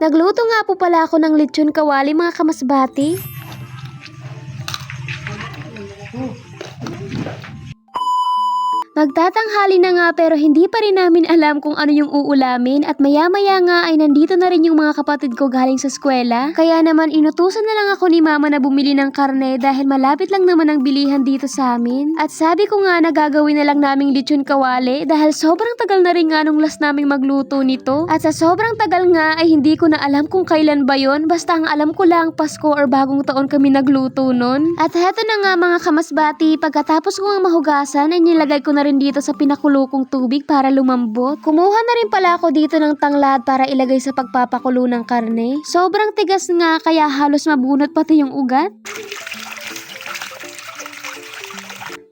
Nagluto nga po pala ako ng lechon kawali mga kamasbati. Magtatanghali na nga pero hindi pa rin namin alam kung ano yung uulamin at maya-maya nga ay nandito na rin yung mga kapatid ko galing sa eskwela. Kaya naman inutusan na lang ako ni mama na bumili ng karne dahil malapit lang naman ang bilihan dito sa amin. At sabi ko nga na gagawin na lang naming lechon kawali dahil sobrang tagal na rin nga nung last naming magluto nito. At sa sobrang tagal nga ay hindi ko na alam kung kailan ba yon basta ang alam ko lang Pasko or bagong taon kami nagluto nun. At heto na nga mga kamasbati, pagkatapos ko nga mahugasan ay nilagay ko na rin dito sa pinakulo kong tubig para lumambot. Kumuha na rin pala ako dito ng tanglad para ilagay sa pagpapakulo ng karne. Sobrang tigas nga kaya halos mabunot pati yung ugat.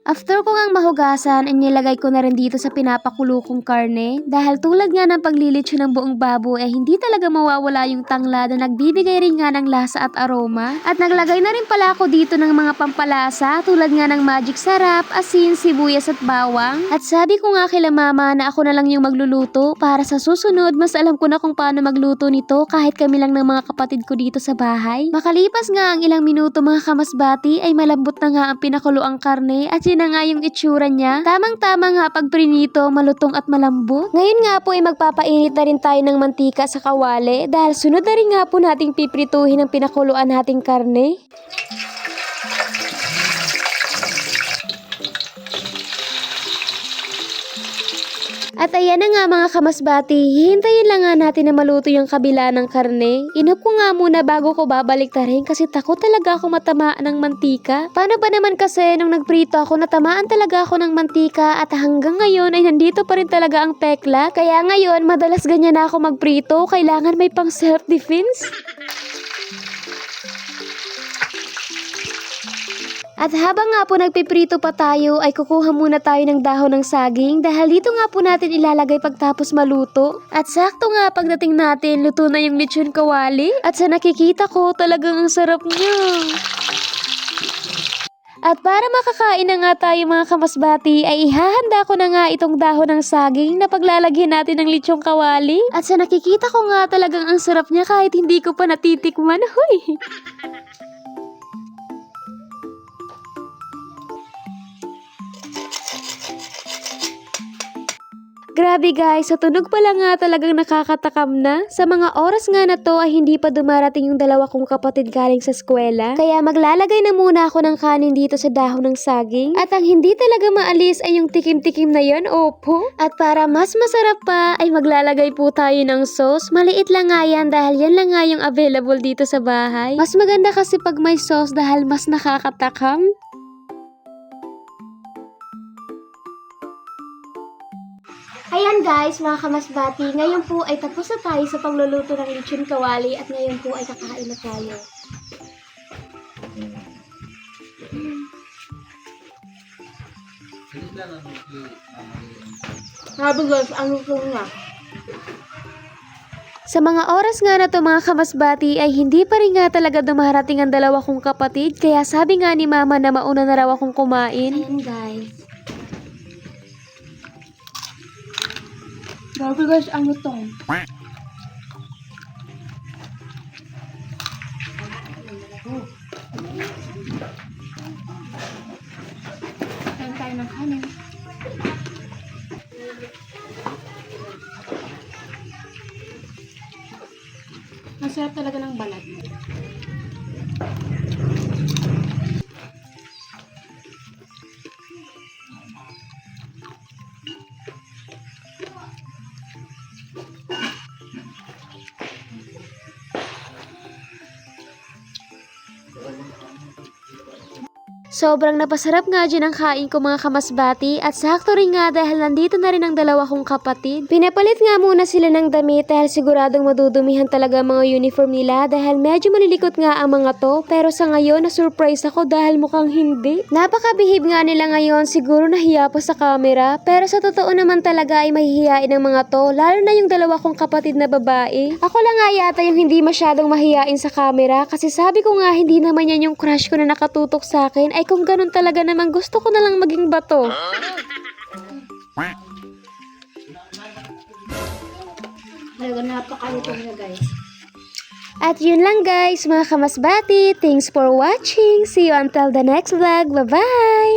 After ko ngang mahugasan, inilagay ko na rin dito sa pinapakulo kong karne dahil tulad nga ng paglilitsyo ng buong babo eh hindi talaga mawawala yung tangla na nagbibigay rin nga ng lasa at aroma. At naglagay na rin pala ako dito ng mga pampalasa tulad nga ng magic sarap, asin, sibuyas at bawang. At sabi ko nga kila mama na ako na lang yung magluluto para sa susunod mas alam ko na kung paano magluto nito kahit kami lang ng mga kapatid ko dito sa bahay. Makalipas nga ang ilang minuto mga kamasbati ay malambot na nga ang pinakulo ang karne at na nga yung itsura niya. Tamang-tama nga pag prinito, malutong at malambot. Ngayon nga po ay magpapainit na rin tayo ng mantika sa kawali dahil sunod na rin nga po nating piprituhin ang pinakuluan nating karne. At ayan na nga mga kamasbati, hihintayin lang nga natin na maluto yung kabila ng karne. Inup ko nga muna bago ko babalik rin kasi takot talaga ako matamaan ng mantika. Paano ba naman kasi nung nagprito ako natamaan talaga ako ng mantika at hanggang ngayon ay nandito pa rin talaga ang pekla. Kaya ngayon madalas ganyan na ako magprito, kailangan may pang self-defense. At habang nga po nagpiprito pa tayo ay kukuha muna tayo ng dahon ng saging dahil dito nga po natin ilalagay pagtapos maluto. At sakto nga pagdating natin luto na yung lechon kawali at sa nakikita ko talagang ang sarap niya. At para makakain na nga tayo mga kamasbati ay ihahanda ko na nga itong dahon ng saging na paglalagyan natin ng lechong kawali. At sa nakikita ko nga talagang ang sarap niya kahit hindi ko pa natitikman. Huy! Grabe guys, sa tunog pa lang nga talagang nakakatakam na. Sa mga oras nga na to ay hindi pa dumarating yung dalawa kong kapatid galing sa eskwela. Kaya maglalagay na muna ako ng kanin dito sa dahon ng saging. At ang hindi talaga maalis ay yung tikim-tikim na yan, opo. At para mas masarap pa ay maglalagay po tayo ng sauce. Maliit lang nga yan dahil yan lang nga yung available dito sa bahay. Mas maganda kasi pag may sauce dahil mas nakakatakam. Ayan guys, mga kamasbati, ngayon po ay tapos na tayo sa pagluluto ng lechon kawali at ngayon po ay kakain na tayo. Sabi guys, ano po nga? Sa mga oras nga na to mga kamasbati ay hindi pa rin nga talaga dumarating ang dalawa kong kapatid kaya sabi nga ni mama na mauna na raw akong kumain. Ayan guys. Grabe guys, ano to? Kain tayo ng kanin. Masarap talaga ng balat. Sobrang napasarap nga dyan ang kain ko mga kamasbati at sakto rin nga dahil nandito na rin ang dalawa kong kapatid. Pinapalit nga muna sila ng damit dahil siguradong madudumihan talaga mga uniform nila dahil medyo malilikot nga ang mga to pero sa ngayon na-surprise ako dahil mukhang hindi. Napakabihib nga nila ngayon siguro nahiya pa sa camera pero sa totoo naman talaga ay mahihiyain ang mga to lalo na yung dalawa kong kapatid na babae. Ako lang nga yata yung hindi masyadong mahiyain sa camera kasi sabi ko nga hindi naman yan yung crush ko na nakatutok sa akin ay kung ganun talaga naman gusto ko na lang maging bato. Talaga napakalito niya guys. At yun lang guys, mga kamasbati. Thanks for watching. See you until the next vlog. Bye-bye!